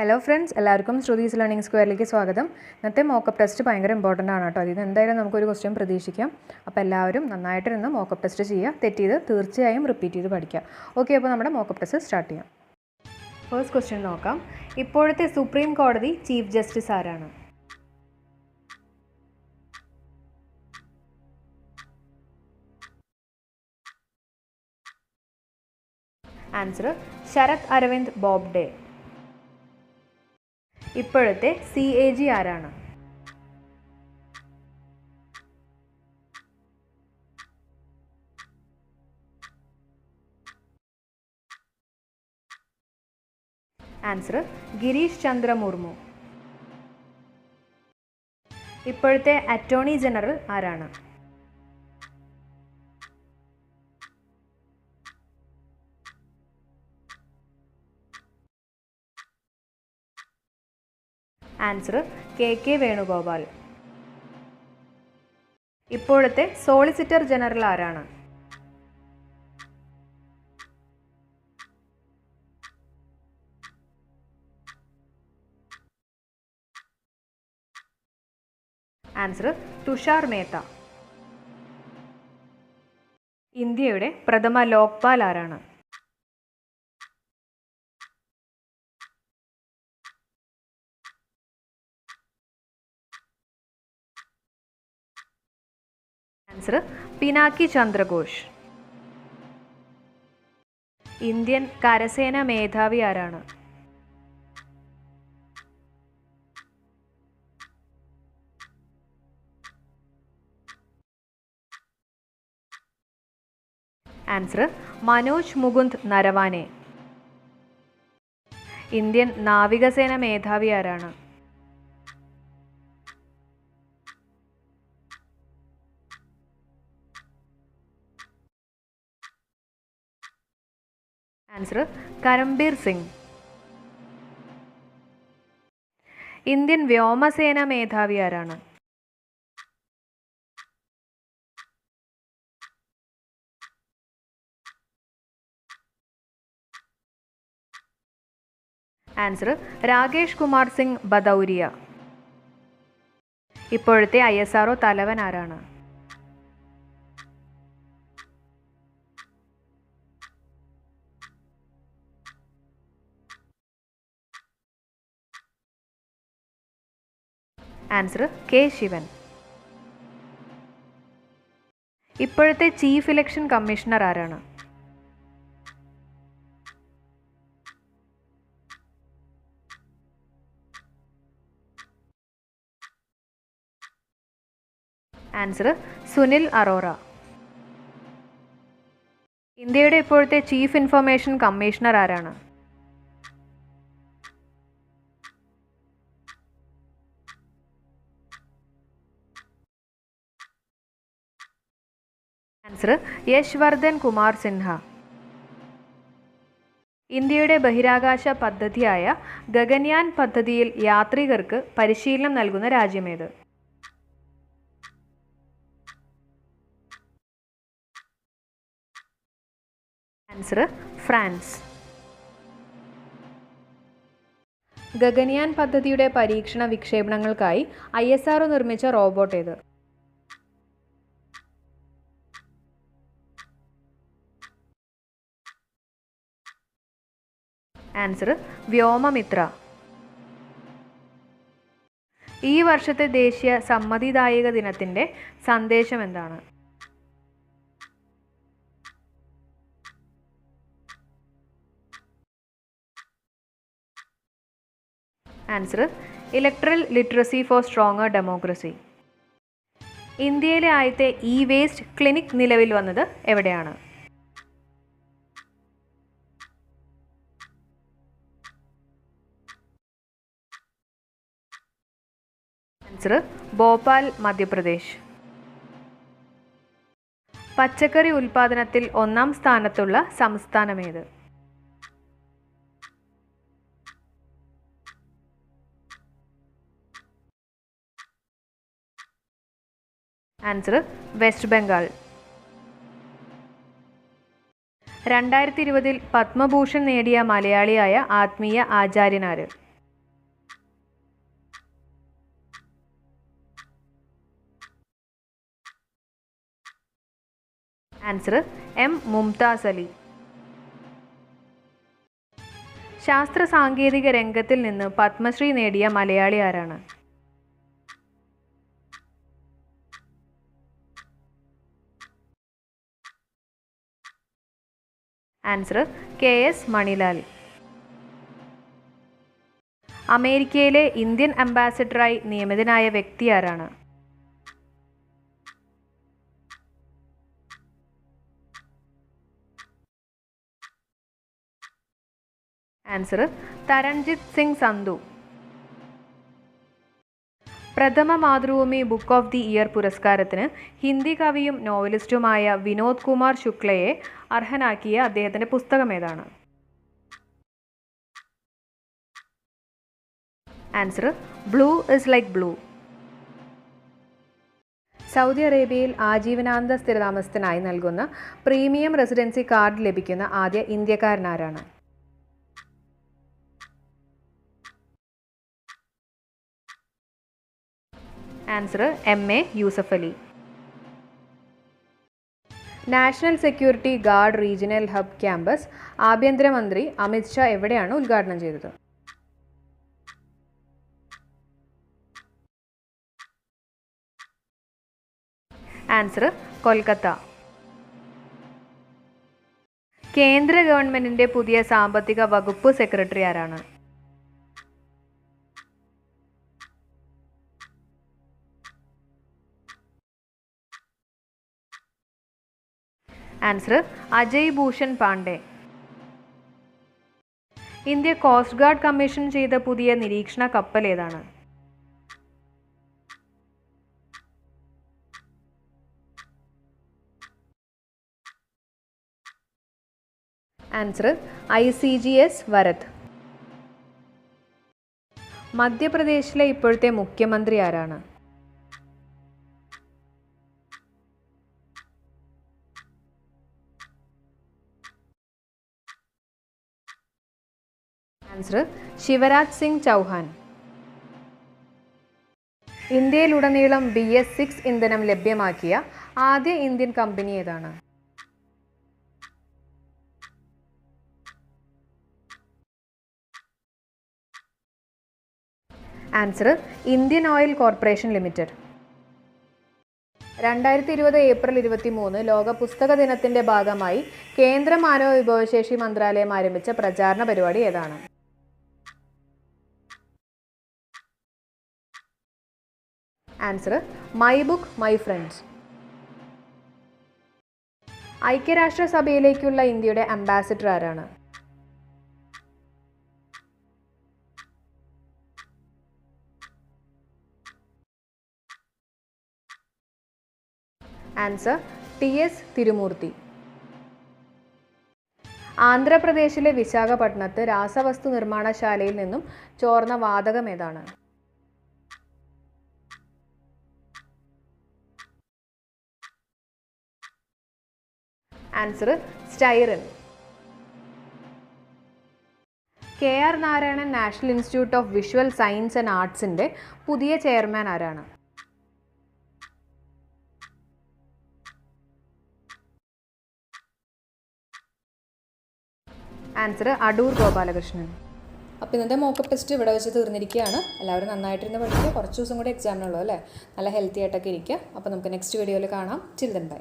Hello friends എല്ലാവർക്കും Shruthi's learning സ്ക്വയറിലേക്ക് സ്വാഗതം. ഇന്നത്തെ മോക്കപ്പ് ടെസ്റ്റ് ഭയങ്കര ഇമ്പോർട്ടന്റ് ആണ് കേട്ടോ. ഇതിന് എന്തായാലും നമുക്കൊരു ക്വസ്റ്റ്യൻ പ്രതീക്ഷിക്കാം. അപ്പോൾ എല്ലാവരും നന്നായിട്ടിരുന്ന് മോക്കപ്പ് ടെസ്റ്റ് ചെയ്യുക. തെറ്റിയത് തീർച്ചയായും റിപ്പീറ്റ് ചെയ്ത് പഠിക്കുക. ഓക്കെ അപ്പോൾ നമ്മുടെ മോക്കപ്പ് ടെസ്റ്റ് സ്റ്റാർട്ട് ചെയ്യാം. ഫസ്റ്റ് ക്വസ്റ്റ്യൻ നോക്കാം. ഇപ്പോഴത്തെ സുപ്രീം കോടതി ചീഫ് ജസ്റ്റിസ് ആരാണ്? ആൻസർ ശരത് അരവിന്ദ് ബോബ്ഡെ. ഇപ്പോഴത്തെ സി എ ജി ആരാണ്? ആൻസർ ഗിരീഷ് ചന്ദ്ര മുർമു. ഇപ്പോഴത്തെ അറ്റോർണി ജനറൽ ആരാണ്? ആൻസർ കെ കെ വേണുഗോപാൽ ഇപ്പോഴത്തെ സോളിസിറ്റർ ജനറൽ ആരാണ്? ആൻസർ തുഷാർ മേത്ത ഇന്ത്യയുടെ പ്രഥമ ലോക്പാൽ ആരാണ്? ആൻസർ പിനാക്കി ചന്ദ്രഘോഷ്. ഇന്ത്യൻ കരസേന മേധാവി ആരാണ്? ആൻസർ മനോജ് മുകുന്ദ് നരവാനെ. ഇന്ത്യൻ നാവികസേന മേധാവി ആരാണ്? ആൻസർ കരംബീർ സിംഗ്. ഇന്ത്യൻ വ്യോമസേന മേധാവി ആരാണ്? ആൻസർ രാകേഷ് കുമാർ സിംഗ് ബദൗരിയ. ഇപ്പോഴത്തെ ഐ എസ് ആർഒ തലവൻ ആരാണ്? Answer K Sivan. ഇപ്പോഴത്തെ ചീഫ് ഇലക്ഷൻ കമ്മീഷണർ ആരാണ്? ആൻസർ സുനിൽ അറോറ. ഇന്ത്യയുടെ ഇപ്പോഴത്തെ ചീഫ് ഇൻഫർമേഷൻ കമ്മീഷണർ ആരാണ്? ആൻസർ യശ്വർദ്ധൻ കുമാർ സിൻഹ. ഇന്ത്യയുടെ ബഹിരാകാശ പദ്ധതിയായ ഗഗൻയാൻ പദ്ധതിയിൽ യാത്രികർക്ക് പരിശീലനം നൽകുന്ന രാജ്യമേത്? Answer France. ഗഗൻയാൻ പദ്ധതിയുടെ പരീക്ഷണ വിക്ഷേപണങ്ങൾക്കായി ഐ നിർമ്മിച്ച റോബോട്ട് ഏത് ആൻസർ വ്യോമമിത്ര. ഈ വർഷത്തെ ദേശീയ സമ്മതിദായക ദിനത്തിന്റെ സന്ദേശം എന്താണ്? Answer electoral literacy for stronger democracy ഇന്ത്യയിലെ ആദ്യത്തെ ഇ വേസ്റ്റ് ക്ലിനിക് നിലവിൽ വന്നത് എവിടെയാണ്? ആൻസർ ഭോപ്പാൽ മധ്യപ്രദേശ്. പച്ചക്കറി ഉൽപാദനത്തിൽ ഒന്നാം സ്ഥാനത്തുള്ള സംസ്ഥാനമേത്? Answer west Bengal. രണ്ടായിരത്തി ഇരുപതിൽ പത്മഭൂഷൺ നേടിയ മലയാളിയായ ആത്മീയ ആചാര്യനാര് ആൻസർ എം മുംതാസ് അലി ശാസ്ത്ര സാങ്കേതിക രംഗത്തിൽ നിന്ന് പത്മശ്രീ നേടിയ മലയാളി ആരാണ്? ആൻസർ കെ എസ് മണിലാൽ അമേരിക്കയിലെ ഇന്ത്യൻ അംബാസിഡറായി നിയമിതനായ വ്യക്തി ആരാണ്? ആൻസർ തരൺജിത് സിംഗ് സന്ധു പ്രഥമ Mathrubhumi book of the year പുരസ്കാരത്തിന് ഹിന്ദി കവിയും നോവലിസ്റ്റുമായ വിനോദ് കുമാർ ശുക്ലയെ അർഹനാക്കിയ അദ്ദേഹത്തിന്റെ പുസ്തകം ഏതാണ്? Answer blue is like blue Saudi അറേബ്യയിൽ ആജീവനാന്ത സ്ഥിരതാമസത്തിനായി നൽകുന്ന പ്രീമിയം റെസിഡൻസി കാർഡ് ലഭിക്കുന്ന ആദ്യ ഇന്ത്യക്കാരനാരാണ് answer M A Yusuf Ali national security guard regional hub campus ആഭ്യന്തരമന്ത്രി അമിത്ഷാ എവിടെയാണ് ഉദ്ഘാടനം ചെയ്തത്? ആൻസർ കൊൽക്കത്ത. കേന്ദ്ര ഗവൺമെന്റിന്റെ പുതിയ സാമ്പത്തിക വകുപ്പ് സെക്രട്ടറി ആരാണ്? Answer Ajay Bhushan Pandey. India coast guard commission ചെയ്ത പുതിയ നിരീക്ഷണ കപ്പൽ ഏതാണ്? Answer I C G S Varad മധ്യപ്രദേശിലെ ഇപ്പോഴത്തെ മുഖ്യമന്ത്രി ആരാണ്? ആൻസർ ശിവരാജ് സിംഗ് ചൗഹാൻ ഇന്ത്യയിലുടനീളം ബി എസ് സിക്സ് ഇന്ധനം ലഭ്യമാക്കിയ ആദ്യ ഇന്ത്യൻ കമ്പനി ഏതാണ്? Answer Indian oil corporation limited രണ്ടായിരത്തി ഇരുപത് ഏപ്രിൽ ഇരുപത്തി മൂന്ന് ലോക പുസ്തക ദിനത്തിന്റെ ഭാഗമായി കേന്ദ്ര മാനവ വിഭവശേഷി മന്ത്രാലയം ആരംഭിച്ച പ്രചാരണ പരിപാടി ഏതാണ്? Answer my book my friends ഐക്യരാഷ്ട്രസഭയിലേക്കുള്ള ഇന്ത്യയുടെ അംബാസിഡർ ആരാണ്? ആൻസർ ടി എസ് തിരുമൂർത്തി ആന്ധ്രാപ്രദേശിലെ വിശാഖപട്ടണത്ത് രാസവസ്തു നിർമ്മാണശാലയിൽ നിന്നും ചോർന്ന വാതകം ഏതാണ്? Answer styrene. K R Narayanan national institute of visual science and ആർട്സിന്റെ പുതിയ ചെയർമാൻ ആരാണ്? ആൻസർ അടൂർ ഗോപാലകൃഷ്ണൻ. അപ്പോൾ ഇന്നത്തെ മോക്കപ്പ് ടെസ്റ്റ് ഇവിടെ വെച്ച് തീർന്നിരിക്കുകയാണ്. എല്ലാവരും നന്നായിട്ടിരുന്ന് പഠിക്കുക. കുറച്ച് ദിവസം കൂടി എക്സാമിനുള്ളൂ അല്ലേ? നല്ല ഹെൽത്തി ആയിട്ടൊക്കെ ഇരിക്കുക. അപ്പോൾ നമുക്ക് നെക്സ്റ്റ് വീഡിയോയിൽ കാണാം. Children by